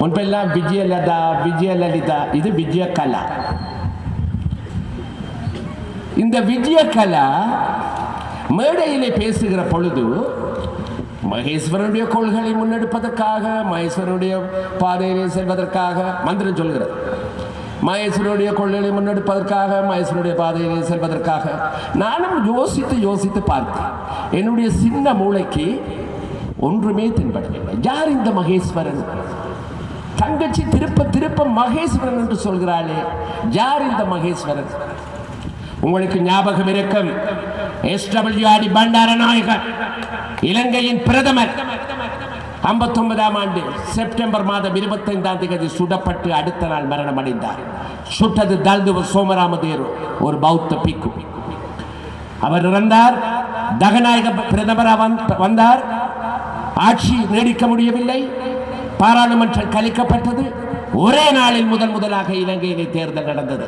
முன்பெல்லாம் விஜயலதா விஜயலலிதா இது விஜயகலா இந்த விஜயகலா மேடையிலே பேசுகிற பொழுது மகேஸ்வரனுடைய கொள்கைகளை முன்னெடுப்பதற்காக மகேஸ்வரனுடைய பாதையிலே செல்வதற்காக மந்திரம் சொல்கிறது மகேஸ்வரனுடைய கொள்கைகளை முன்னெடுப்பதற்காக மகேஸ்வரனுடைய பாதையிலே செல்வதற்காக நானும் யோசித்து யோசித்து பார்த்தேன் என்னுடைய சின்ன மூளைக்கு ஒன்றுமே தென்படவில்லை யார் இந்த மகேஸ்வரன் தங்கச்சி திருப்ப திருப்ப மகேஸ்வரன் என்று சொல்கிறாளே. யார் இந்த மகேஸ்வரன்? உங்களுக்கு ஞாபகம் இருக்கும். பண்டார நாயகன் இலங்கையின் பிரதமர். 59 ஆண்டு செப்டம்பர் மாதம் இருபத்தைந்தாம் தேதி சுடப்பட்டு அடுத்த நாள் மரணம் அடைந்தார் சுட்டது தல்துவ சோமராமதேரு ஒரு பௌத்த பிக்கு. அவர் இறந்தார். தகநாயக பிரதமராக வந்தார். ஆட்சி நீடிக்க முடியவில்லை. பாராளுமன்றம் கலைக்கப்பட்டது ஒரே நாளில் முதன் முதலாக இலங்கையிலே தேர்தல் நடந்தது.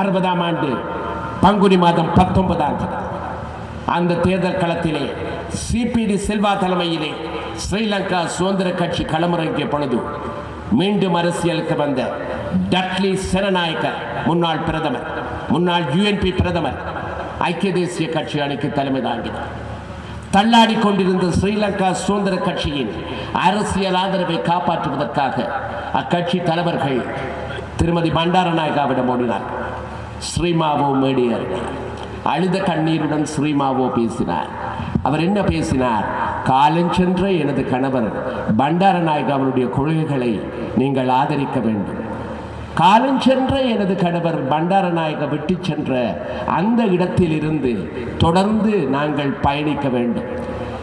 அறுபதாம் ஆண்டு பங்குனி மாதம் பத்தொன்பதாம் தேதி. அந்த தேர்தல் களத்திலே சிபிடி செல்வா தலைமையிலே ஸ்ரீலங்கா சுதந்திர கட்சி களமிறங்கிய பொழுது மீண்டும் அரசியலுக்கு வந்த டட்லி செனநாயக்க முன்னாள் பிரதமர் முன்னாள் யூஎன்பி பிரதமர் ஐக்கிய தேசிய கட்சி அணிக்கு தலைமை தாங்கினார். தள்ளாடி கொண்டிருந்த ஸ்ரீலங்கா சுதந்திர கட்சியின் அரசியல் ஆதரவை காப்பாற்றுவதற்காக அக்கட்சி தலைவர்கள் திருமதி பண்டாரநாயகாவிடம் ஓடினார். ஸ்ரீமாவோ மேடியர். அழுத கண்ணீருடன் ஸ்ரீமாவோ பேசினார். அவர் என்ன பேசினார்? காலஞ்சென்ற எனது கணவர் பண்டாரநாயகாவினுடைய கொள்கைகளை நீங்கள் ஆதரிக்க வேண்டும். காலஞ்சென்ற எனது கணவர் பண்டாரநாயக விட்டு சென்ற அந்த இடத்திலிருந்து தொடர்ந்து நாங்கள் பயணிக்க வேண்டும்.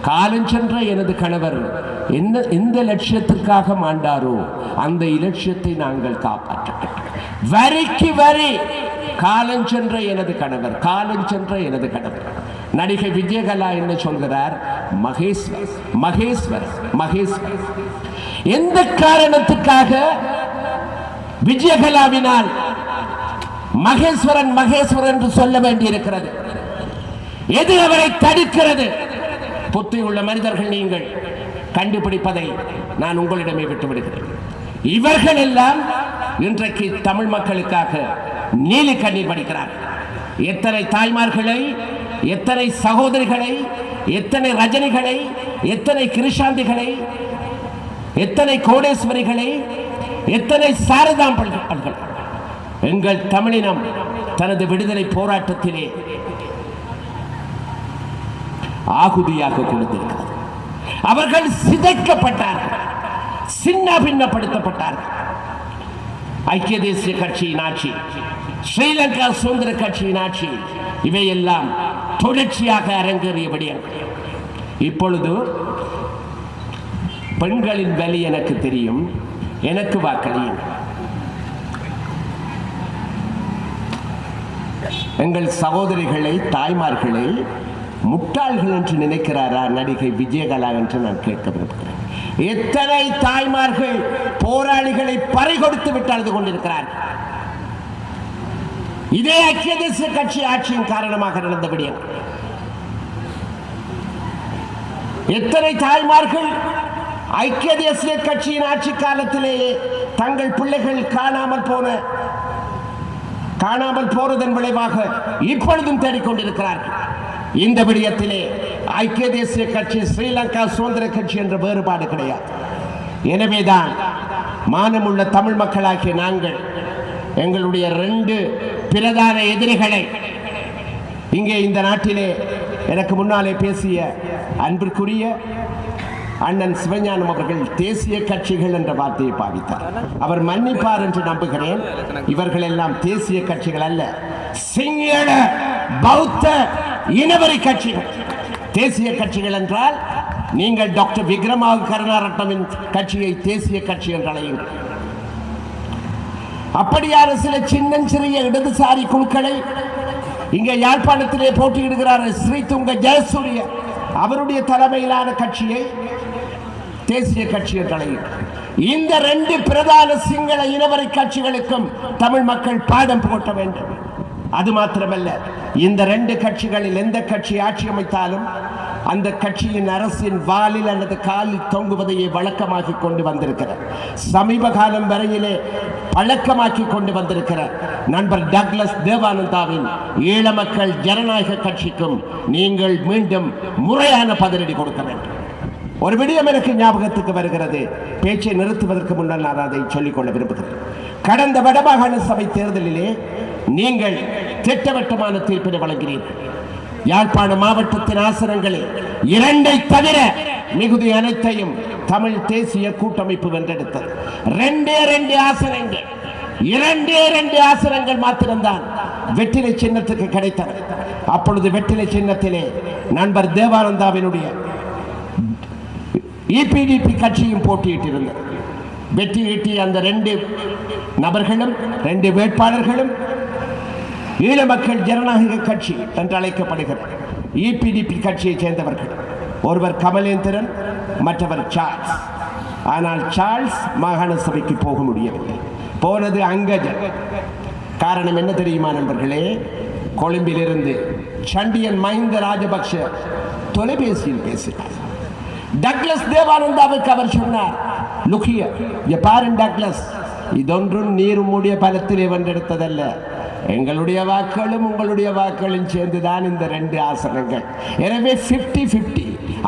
காலஞ்சென்ற எனது கணவர் என்ன எந்த லட்சியத்திற்காக மாண்டாரோ அந்த இலட்சியத்தை நாங்கள் காப்பாற்ற வரிக்கு வரி காலஞ்சென்ற எனது கணவர் காலஞ்சென்ற எனது கணவர். நடிகை விஜயகலா என்ன சொல்கிறார்? மகேஸ்வர் மகேஸ்வர் மகேஸ்வர் எந்த காரணத்துக்காக விஜயகலாவினால் மகேஸ்வரன் மகேஸ்வரன் என்று சொல்ல வேண்டியிருக்கிறது. எது அவரை தடுக்கிறது? புத்தி உள்ள மனிதர்கள் நீங்கள் கண்டுபிடிப்பதை நான் உங்களிடமே விட்டுவிடுகிறேன். இவர்கள் எல்லாம் இன்றைக்கு தமிழ் மக்களுக்காக நீலி கண்ணீர் வடிக்கிறார்கள் எத்தனை தாய்மார்களை எத்தனை சகோதரிகளை எத்தனை ரஜனிகளை எத்தனை கிருஷாந்திகளை எத்தனை கோடேஸ்வரிகளை எத்தனை சாரதாம்பல்கள் எங்கள் தமிழினம் தனது விடுதலை போராட்டத்திலே ஆகுதியாக கொடுத்திருக்கிறது அவர்கள் சிதைக்கப்பட்டார்கள். சின்ன பின்னப்படுத்தப்பட்டார்கள் ஐக்கிய தேசிய கட்சியின் ஆட்சி ஸ்ரீலங்கா சுதந்திர கட்சியின் ஆட்சி இவையெல்லாம் தொடர்ச்சியாக அரங்கேறிய விடயங்கள். இப்பொழுது பெண்களின் வலி எனக்கு தெரியும். எனக்கு வாக்களியும் எங்கள் சகோதரிகளை தாய்மார்களை முட்டாள்கள் என்று நினைக்கிறாரா நடிகை விஜயகலா என்று நான் கேட்க விரும்புகிறேன் எத்தனை தாய்மார்கள் போராளிகளை பறிகொடுத்து விட்டு அழுது கொண்டிருக்கிறார்கள். இதே ஐக்கிய தேசிய கட்சி ஆட்சியின் காரணமாக நடந்த விடயம் எத்தனை தாய்மார்கள் ஐக்கிய தேசிய கட்சியின் ஆட்சி காலத்திலேயே தங்கள் பிள்ளைகள் காணாமல் போன காணாமல் போறதன் விளைவாக இப்பொழுதும் தேடிக்கொண்டிருக்கிறார்கள். இந்த விடயத்திலே ஐக்கிய தேசிய கட்சி ஸ்ரீலங்கா சுதந்திர கட்சி என்ற வேறுபாடு கிடையாது. எனவேதான் மானமுள்ள தமிழ் மக்களாகிய நாங்கள் எங்களுடைய ரெண்டு பிரதான எதிரிகளை இங்கே இந்த நாட்டிலே எனக்கு முன்னாலே பேசிய அன்பிற்குரிய அண்ணன் சிவஞானம் அவர்கள் தேசிய கட்சிகள் என்ற வார்த்தையை பாவித்தார். அவர் மன்னிப்பார் என்று நம்புகிறேன். இவர்கள் எல்லாம் தேசிய கட்சிகள் அல்ல சிங்கள பௌத்த இனவரி கட்சிகள். தேசிய கட்சிகள் என்றால் நீங்கள் டாக்டர் விக்ரமாக கருணாரட்டமின் கட்சியை தேசிய கட்சி என்று அழையுங்கள். அப்படியான சில சின்னஞ்சிறிய இடதுசாரி குழுக்களை இங்கே யாழ்ப்பாணத்திலே போட்டியிடுகிறார் ஸ்ரீதுங்க ஜெயசூரிய. அவருடைய தலைமையிலான கட்சியை தேசிய கட்சியை என்று இந்த ரெண்டு பிரதான சிங்கள இனவரை கட்சிகளுக்கும் தமிழ் மக்கள் பாடம் போட்ட வேண்டும். அது மாத்திரமல்ல இந்த ரெண்டு கட்சிகளில் எந்த கட்சி ஆட்சி அமைத்தாலும் அந்த கட்சியின் அரசின் வாலில் அல்லது காலில் தொங்குவதையே வழக்கமாக்கி கொண்டு வந்திருக்கிறார் சமீப காலம் வரையிலே பழக்கமாக்கி கொண்டு வந்திருக்கிறார் நண்பர் டக்ளஸ் தேவானந்தாவின் ஈழ மக்கள் ஜனநாயக கட்சிக்கும் நீங்கள் மீண்டும் முறையான பதிலடி கொடுக்க வேண்டும். ஒரு விடயம் எனக்கு ஞாபகத்துக்கு வருகிறது. பேச்சை நிறுத்துவதற்கு முன்னால் நான் அதை சொல்லிக்கொள்ள விரும்புகிறேன். கடந்த வடமாகாண சபை தேர்தலிலே நீங்கள் திட்டவட்டமான தீர்ப்பினை வழங்கினீர்கள். யாழ்ப்பாண மாவட்டத்தின் ஆசனங்களில் இரண்டை தவிர மிகுதி அனைத்தையும் தமிழ் தேசிய கூட்டமைப்பு வென்றெடுத்தது. ரெண்டே ரெண்டு ஆசனங்கள் இரண்டே ரெண்டு ஆசனங்கள் மாத்திரம்தான் வெற்றிலை சின்னத்துக்கு கிடைத்தன. அப்பொழுது வெற்றிலை சின்னத்திலே நண்பர் தேவானந்தாவினுடைய இபிடிபி கட்சியும் போட்டியிட்டிருந்தது வெற்றி ஈட்டிய அந்த ரெண்டு நபர்களும் ரெண்டு வேட்பாளர்களும் ஈழ மக்கள் ஜனநாயக கட்சி என்று அழைக்கப்படுகிறது. இபிடிபி கட்சியைச் சேர்ந்தவர்கள். ஒருவர் கமலேந்திரன் மற்றவர் சார்ல்ஸ். ஆனால் சார்ல்ஸ் மாகாண சபைக்கு போக முடியவில்லை. போனது அங்கஜன். காரணம் என்ன தெரியுமா நண்பர்களே? கொழும்பிலிருந்து சண்டியன் மஹிந்த ராஜபக்ஷ தொலைபேசியில் பேசினார். டக்ளஸ் தேவானந்தாவுக்கு அவர் சொன்னார். லுக்கிய பாருன் டக்ளஸ். இதொன்றும் நீருமுடைய பலத்திலே வென்றெடுத்ததல்ல. எங்களுடைய வாக்குகளும் உங்களுடைய வாக்குகளும் சேர்ந்துதான் இந்த ரெண்டு ஆசனங்கள். எனவே 50 50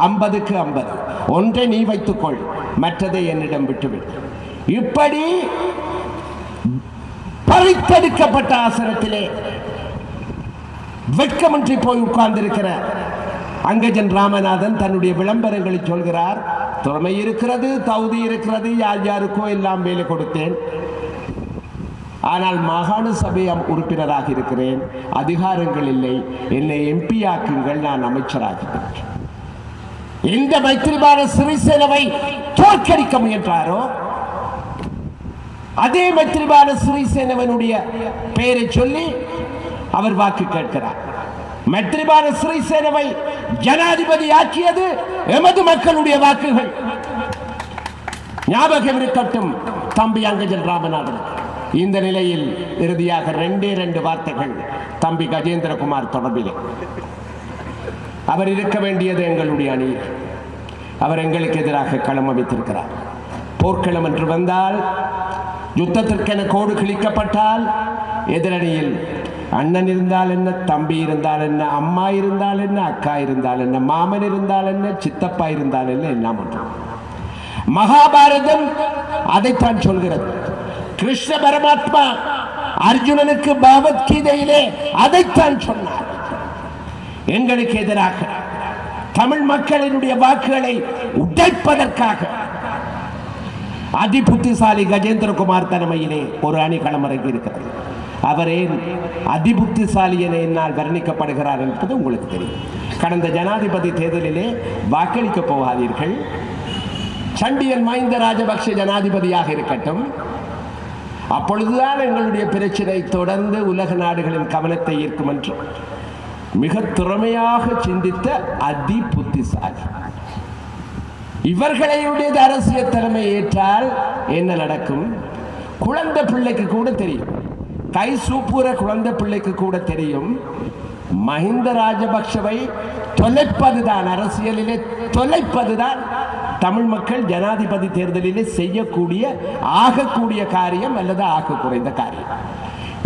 ஐம்பதுக்கு ஐம்பது. ஒன்றை நீ வைத்துக்கொள் மற்றதை என்னிடம் விட்டுவிடு. இப்படி பறித்தெடுக்கப்பட்ட ஆசனத்திலே வெட்கமின்றி போய் உட்கார்ந்திருக்கிற அங்கஜன் ராமநாதன் தன்னுடைய விளம்பரங்களை சொல்கிறார் திறமை இருக்கிறது தகுதி இருக்கிறது யார் யாருக்கோ எல்லாம் வேலை கொடுத்தேன். ஆனால் மாகாண சபை உறுப்பினராக இருக்கிறேன் அதிகாரங்கள் இல்லை. என்னை எம்பி ஆக்குங்கள் நான் அமைச்சராகிறேன் இந்த மைத்திரிபால சிறிசேனவை தோற்கடிக்க முயன்றாரோ? அதே மைத்திரிபால சிறிசேனவனுடைய பெயரை சொல்லி அவர் வாக்கு கேட்கிறார். மைத்திரிபால சிறிசேனவை ஜனாதிபதி ஆக்கியது எமது மக்களுடைய வாக்குகள். ஞாபகம் இருக்கட்டும் தம்பி அங்கஜன் ராமநாதன். இந்த நிலையில் இறுதியாக ரெண்டே ரெண்டு வார்த்தைகள் தம்பி கஜேந்திரகுமார் தொடர்பில். அவர் இருக்க வேண்டியது எங்களுடைய அணி. அவர் எங்களுக்கு எதிராக களம் அமைத்திருக்கிறார். போர்க்களம் என்று வந்தால் யுத்தத்திற்கென கோடு கிழிக்கப்பட்டால் எதிரணியில் அண்ணன் இருந்தால் என்ன தம்பி இருந்தால் என்ன அம்மா இருந்தால் என்ன அக்கா இருந்தால் என்ன மாமன் இருந்தால் என்ன சித்தப்பா இருந்தால் என்ன எல்லாம் ஒன்று. மகாபாரதம் அதைத்தான் சொல்கிறது. கிருஷ்ண பரமாத்மா அர்ஜுனனுக்கு பகவத்கீதையிலே அதைத்தான் சொன்னார். எங்களுக்கு எதிராக தமிழ் மக்களினுடைய வாக்குகளை உடைப்பதற்காக அதி புத்திசாலி கஜேந்திரகுமார் தலைமையிலே ஒரு அணி களமிறங்கி இருக்கிறது அவரே அதிபுத்திசாலி என என்னால் வர்ணிக்கப்படுகிறார் என்பது உங்களுக்கு தெரியும். கடந்த ஜனாதிபதி தேர்தலிலே வாக்களிக்கப் போகாதீர்கள். சண்டியன் மஹிந்த ராஜபக்ஷ ஜனாதிபதியாக இருக்கட்டும். அப்பொழுதுதான் எங்களுடைய பிரச்சனை தொடர்ந்து உலக நாடுகளின் கவனத்தை ஈர்க்கும் என்று மிக திறமையாக சிந்தித்த அதி புத்திசாலி இவர்களுடைய அரசியல் தலைமை ஏற்றால் என்ன நடக்கும்? குழந்தை பிள்ளைக்கு கூட தெரியும். கை சூப்புற குழந்தை பிள்ளைக்கு கூட தெரியும். மஹிந்த ராஜபக்ஷவை தொலைப்பதுதான் அரசியலிலே தொலைப்பதுதான். தமிழ் மக்கள் ஜனாதிபதி தேர்தலிலே செய்யக்கூடிய ஆகக்கூடிய காரியம் அல்லது ஆக குறைந்த காரியம்.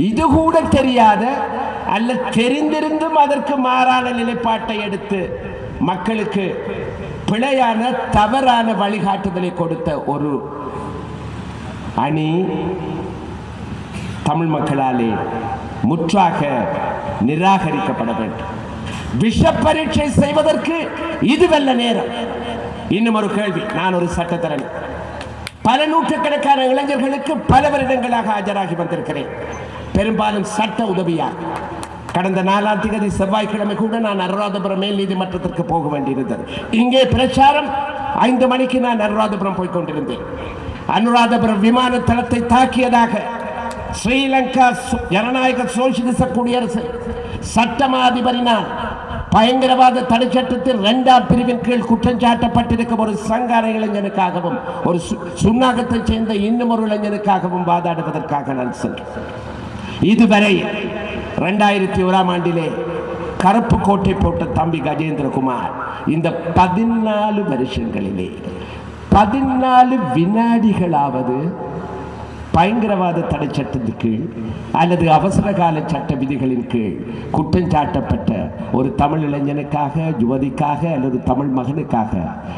இது கூட தெரியாத அல்ல தெரிந்திருந்தும் அதற்கு மாறான நிலைப்பாட்டை எடுத்து மக்களுக்கு பிழையான தவறான வழிகாட்டுதலை கொடுத்த ஒரு அணி தமிழ் மக்களாலே முற்றாக நிராகரிக்கப்பட வேண்டும். விஷ பரீட்சை செய்வதற்கு இதுவல்ல நேரம். இன்னும் ஒரு கேள்வி நான் ஒரு சட்டத்தரணி. பல நூற்றுக்கணக்கான இளைஞர்களுக்கு பல வருடங்களாக ஆஜராகி வந்திருக்கிறேன். பெரும்பாலும் சட்ட உதவியாக கடந்த நாலாம் தேதி செவ்வாய்க்கிழமை கூட நான் அனுராதபுரம் மேல் நீதிமன்றத்திற்கு போக வேண்டியிருந்தது. இங்கே பிரச்சாரம் ஐந்து மணிக்கு நான் அனுராதபுரம் போய் கொண்டிருந்தேன். அனுராதபுரம் விமான தளத்தை தாக்கியதாக ஸ்ரீலங்கா சு- ஜனநாயக சோசியலிச குடியரசு சட்டமா அதிபரினால் பயங்கரவாத தடை சட்டத்தில் இரண்டாம் பிரிவின் கீழ் குற்றம் சாட்டப்பட்டிருக்கும் ஒரு சங்கார இளைஞனுக்காகவும் ஒரு சு- சுன்னாகத்தைச் சேர்ந்த இன்னும் ஒரு இளைஞனுக்காகவும் வாதாடுவதற்காக நான் சென்றேன். இதுவரை ரெண்டாயிரத்தி ஓராம் ஆண்டிலே கருப்பு கோட்டை போட்ட தம்பி கஜேந்திரகுமார் இந்த பதினாலு வருஷங்களிலே பதினாலு வினாடிகளாவது பயங்கரவாத தடை சட்டத்தின் கீழ் அல்லது அவசரகால சட்ட விதிகளின் கீழ் குற்றம் சாட்டப்பட்ட ஒரு தமிழ் இளைஞனுக்காக யுவதிக்காக அல்லது தமிழ் மகனுக்காக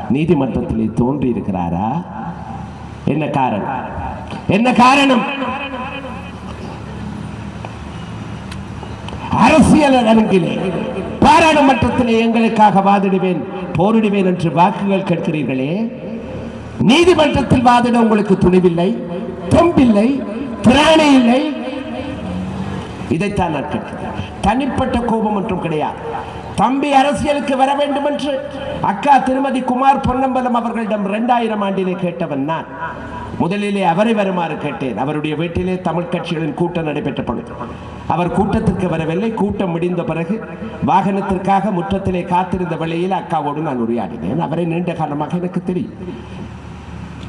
நீதிமன்றத்திலே தோன்றியிருக்கிறாரா? என்ன காரணம்? என்ன காரணம்? அரசியல் அரங்கிலே பாராளுமன்றத்திலே எங்களுக்காக வாதிடுவேன் போரிடுவேன் என்று வாக்குகள் கேட்கிறீர்களே? நீதிமன்றத்தில் வாதிட உங்களுக்கு துணிவில்லை? தெம்பில்லை பிராணி இல்லை இதைத்தான் நான் கேட்கிறேன். தனிப்பட்ட கோபம் ஒன்றும் கிடையாது. தம்பி அரசியலுக்கு வர வேண்டும் என்று அக்கா திருமதி குமார் பொன்னம்பலம் அவர்களிடம் இரண்டாயிரம் ஆண்டிலே கேட்டவன் நான். முதலிலே அவரை வருமாறு கேட்டேன். அவருடைய வீட்டிலே தமிழ் கட்சிகளின் கூட்டம் நடைபெற்ற பொழுது. அவர் கூட்டத்திற்கு வரவில்லை. கூட்டம் முடிந்த பிறகு வாகனத்திற்காக முற்றத்திலே காத்திருந்த வேளையில் அக்காவோடு நான் உரையாடினேன். அவரை நீண்ட காலமாக எனக்கு தெரியும்.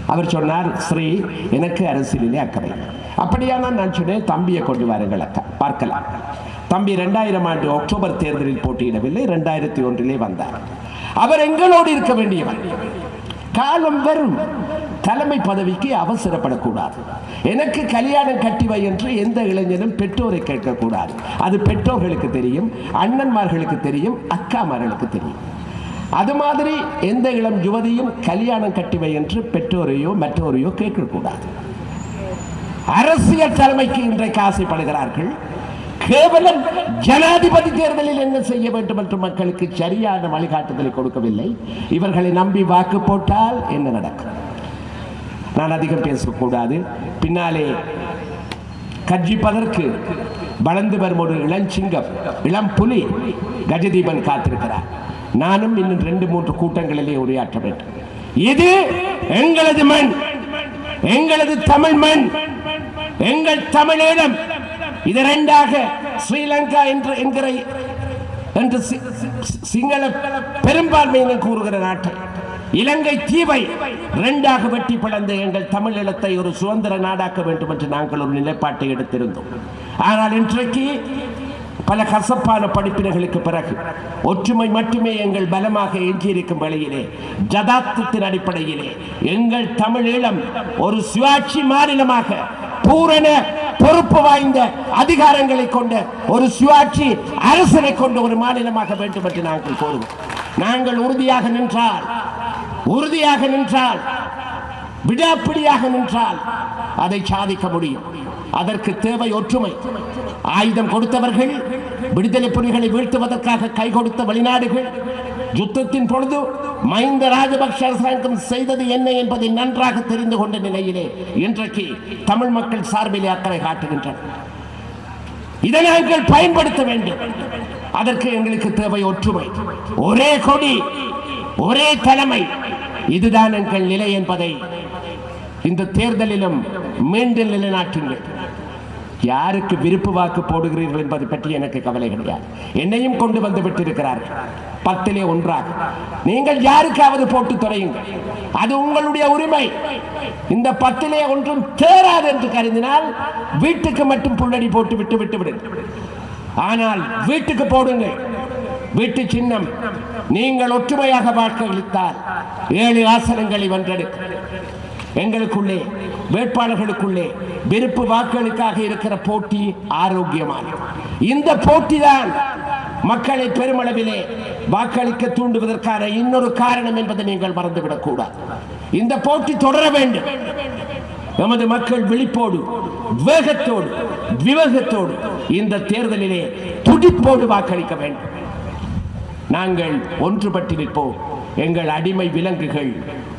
அவர் சொன்னார் ஸ்ரீ எனக்கு அரசியலிலே அக்கறை. அப்படியானால் நான் சொன்னேன் தம்பியை கொண்டு வாருங்கள் அக்கா பார்க்கலாம். தம்பி ரெண்டாயிரம் ஆண்டு அக்டோபர் தேர்தலில் போட்டியிடவில்லை ரெண்டாயிரத்தி ஒன்றிலே வந்தார். அவர் எங்களோடு இருக்க வேண்டியவர். காலம் வரும் தலைமை பதவிக்கு அவசரப்படக்கூடாது. எனக்கு கல்யாணம் கட்டிவை என்று எந்த இளைஞனும் பெற்றோரை கேட்கக்கூடாது. அது பெற்றோர்களுக்கு தெரியும் அண்ணன்மார்களுக்கு தெரியும் அக்காமார்களுக்கு தெரியும். அது மாதிரி எந்த இளம் யுவதியும் கல்யாணம் கட்டிவை என்று பெற்றோரையோ மற்றோரையோ கேட்கக்கூடாது. அரசியல் தலைமைக்கு இன்றைக்கு ஆசைப்படுகிறார்கள். கேவலம் ஜனாதிபதி தேர்தலில் என்ன செய்ய வேண்டும் என்று மக்களுக்கு சரியான வழிகாட்டுதலை கொடுக்கவில்லை. இவர்களை நம்பி வாக்கு போட்டால் என்ன நடக்கும்? நான் அதிகம் பேசக்கூடாது. பின்னாலே கர்ஜிப்பதற்கு வளர்ந்து வரும் ஒரு இளஞ்சிங்கம் இளம் புலி கஜதீபன் காத்திருக்கிறார். நானும் இன்னும் ரெண்டு மூன்று கூட்டங்களிலே உரையாற்ற வேண்டும். இது எங்களது மண். எங்களது தமிழ் மண். எங்கள் தமிழீழம். இது இரண்டாக ஸ்ரீலங்கா என்று என்கிற என்று சி- சிங்கள பெரும்பான்மையினர் கூறுகிற நாட்டை. இலங்கை தீவை இரண்டாக வெட்டி பிளந்த எங்கள் தமிழீழத்தை ஒரு சுதந்திர நாடாக்க வேண்டும் என்று நாங்கள் ஒரு நிலைப்பாட்டை எடுத்திருந்தோம். ஆனால் இன்றைக்கு பல கசப்பான படிப்பினைகளுக்கு பிறகு ஒற்றுமை மட்டுமே எங்கள் பலமாக எஞ்சியிருக்கும் வேளையிலே ஜதார்த்தத்தின் அடிப்படையிலே எங்கள் தமிழீழம் ஒரு சுயாட்சி மாநிலமாக பூரண பொறுப்பு வாய்ந்த அதிகாரங்களை கொண்ட ஒரு சுயாட்சி அரசனை கொண்ட ஒரு மாநிலமாக வேண்டும் என்று நாங்கள் கோருவோம். நாங்கள் உறுதியாக நின்றால் உறுதியாக நின்றால் விடாப்பிடியாக நின்றால் அதை சாதிக்க முடியும். அதற்கு தேவை ஒற்றுமை. ஆயுதம் கொடுத்தவர்கள் விடுதலை புலிகளை வீழ்த்துவதற்காக கை கொடுத்த வெளிநாடுகள் யுத்தத்தின் பொழுது மஹிந்த ராஜபக்ஷ அரசாங்கம் செய்தது என்ன என்பதை நன்றாக தெரிந்து கொண்ட நிலையிலே இன்றைக்கு தமிழ் மக்கள் சார்பிலே அக்கறை காட்டுகின்றனர். இதை நாங்கள் பயன்படுத்த வேண்டும். அதற்கு எங்களுக்கு தேவை ஒற்றுமை. ஒரே கொடி ஒரே தலைமை. இதுதான் எங்கள் நிலை என்பதை இந்த தேர்தலிலும் மீண்டும் நிலைநாட்டுங்கள். யாருக்கு விருப்பு வாக்கு போடுகிறீர்கள் என்பது பற்றி எனக்கு கவலை கிடையாது. என்னையும் கொண்டு வந்து விட்டிருக்கிறார்கள். பத்திலே ஒன்றாக. நீங்கள் யாருக்காவது போட்டு தொலையுங்கள். அது உங்களுடைய உரிமை. இந்த பத்திலே ஒன்றும் தேராது என்று கருதினால் வீட்டுக்கு மட்டும் புள்ளடி போட்டு விட்டு விட்டு விடுங்கள் ஆனால் வீட்டுக்கு போடுங்கள். வீட்டு சின்னம். நீங்கள் ஒற்றுமையாக வாக்களித்தால் ஏழு ஆசனங்களை வென்றெடுக்க. எங்களுக்குள்ளே வேட்பாளர்களுக்குள்ளே விருப்பு வாக்களுக்காக இருக்கிற போட்டி ஆரோக்கியமான இந்த போட்டி தான் மக்களை பெருமளவிலே வாக்களிக்க தூண்டுவதற்கான இன்னொரு காரணம் என்பதை நீங்கள் மறந்துவிடக் கூடாது இந்த போட்டி தொடர வேண்டும். நமது மக்கள் விழிப்போடு வேகத்தோடு விவேகத்தோடு இந்த தேர்தலிலே துடிப்போடு வாக்களிக்க வேண்டும். நாங்கள் ஒன்றுபட்டிருப்போம். எங்கள் அடிமை விலங்குகள்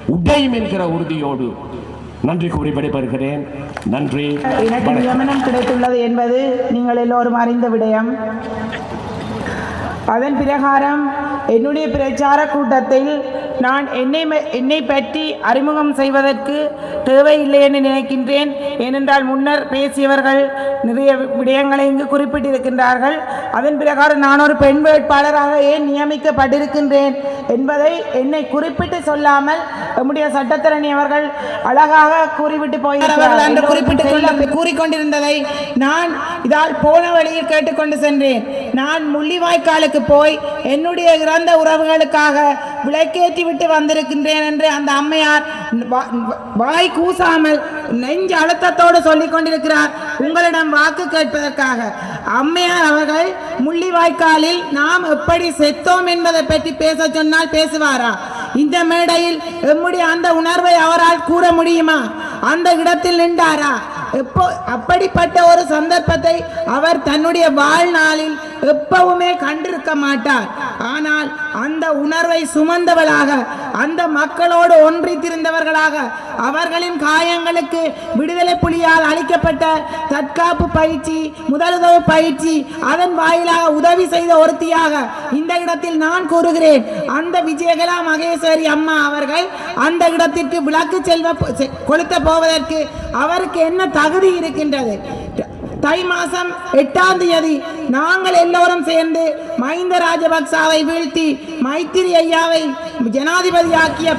உடையும் என்கிற உறுதியோடு நன்றி கூறி விடைபெறுகிறேன். நன்றி. எனக்கு. நியமனம் கிடைத்துள்ளது என்பது நீங்கள் எல்லோரும் அறிந்த விடயம். அதன் பிரகாரம் என்னுடைய பிரச்சார கூட்டத்தில் நான் என்னை என்னை பற்றி அறிமுகம் செய்வதற்கு தேவையில்லை என்று நினைக்கின்றேன். ஏனென்றால் முன்னர் பேசியவர்கள் நிறைய விடயங்களை இங்கு குறிப்பிட்டிருக்கின்றார்கள். அதன் பிரகாரம் நான் ஒரு பெண் வேட்பாளராக ஏன் நியமிக்கப்பட்டிருக்கின்றேன் என்பதை என்னை குறிப்பிட்டு சொல்லாமல் நம்முடைய சட்டத்தரணி அவர்கள் அழகாக கூறிவிட்டு போயிருக்கிறார்கள் என்று குறிப்பிட்டு கொண்டு கூறிக்கொண்டிருந்ததை நான் இதால் போன வழியில் கேட்டுக்கொண்டு சென்றேன். நான் முள்ளிவாய்க்காலுக்கு போய் என்னுடைய இறந்த உறவுகளுக்காக விளக்கேற்றி விட்டு வந்திருக்கின்றேன் என்று அந்த அம்மையார் வாய் கூசாமல் நெஞ்சு அழுத்தத்தோடு சொல்லிக் கொண்டிருக்கிறார். உங்களிடம் வாக்கு கேட்பதற்காக. அம்மையார் அவர்கள் முள்ளிவாய்க்காலில் நாம் எப்படி செத்தோம் என்பதை பற்றி பேச சொன்னால் பேசுவாரா? இந்த மேடையில் எம்முடைய அந்த உணர்வை அவரால் கூற முடியுமா? அந்த இடத்தில் நின்றாரா? எப்போ அப்படிப்பட்ட ஒரு சந்தர்ப்பத்தை அவர் தன்னுடைய வாழ்நாளில் எப்பவுமே கண்டிருக்க மாட்டார். ஆனால் அந்த உணர்வை சுமந்தவளாக அந்த மக்களோடு ஒன்றித்திருந்தவர்களாக அவர்களின் காயங்களுக்கு விடுதலை புலியால் அளிக்கப்பட்ட தற்காப்பு பயிற்சி முதலுதவு பயிற்சி அதன் வாயிலாக உதவி செய்த ஒருத்தியாக இந்த இடத்தில் நான் கூறுகிறேன். அந்த விஜயகலா மகேஸ்வரி அம்மா அவர்கள் அந்த இடத்திற்கு விளக்கு செல்வ கொளுத்த போவதற்கு அவருக்கு என்ன தகுதி இருக்கின்றது? தை மாசம் எட்டாம் தேதி நாங்கள் எல்லோரும் சேர்ந்து மஹிந்த ராஜபக்சாவை வீழ்த்தி மைத்திரி ஐயாவை ஜனாதிபதியாக்கிய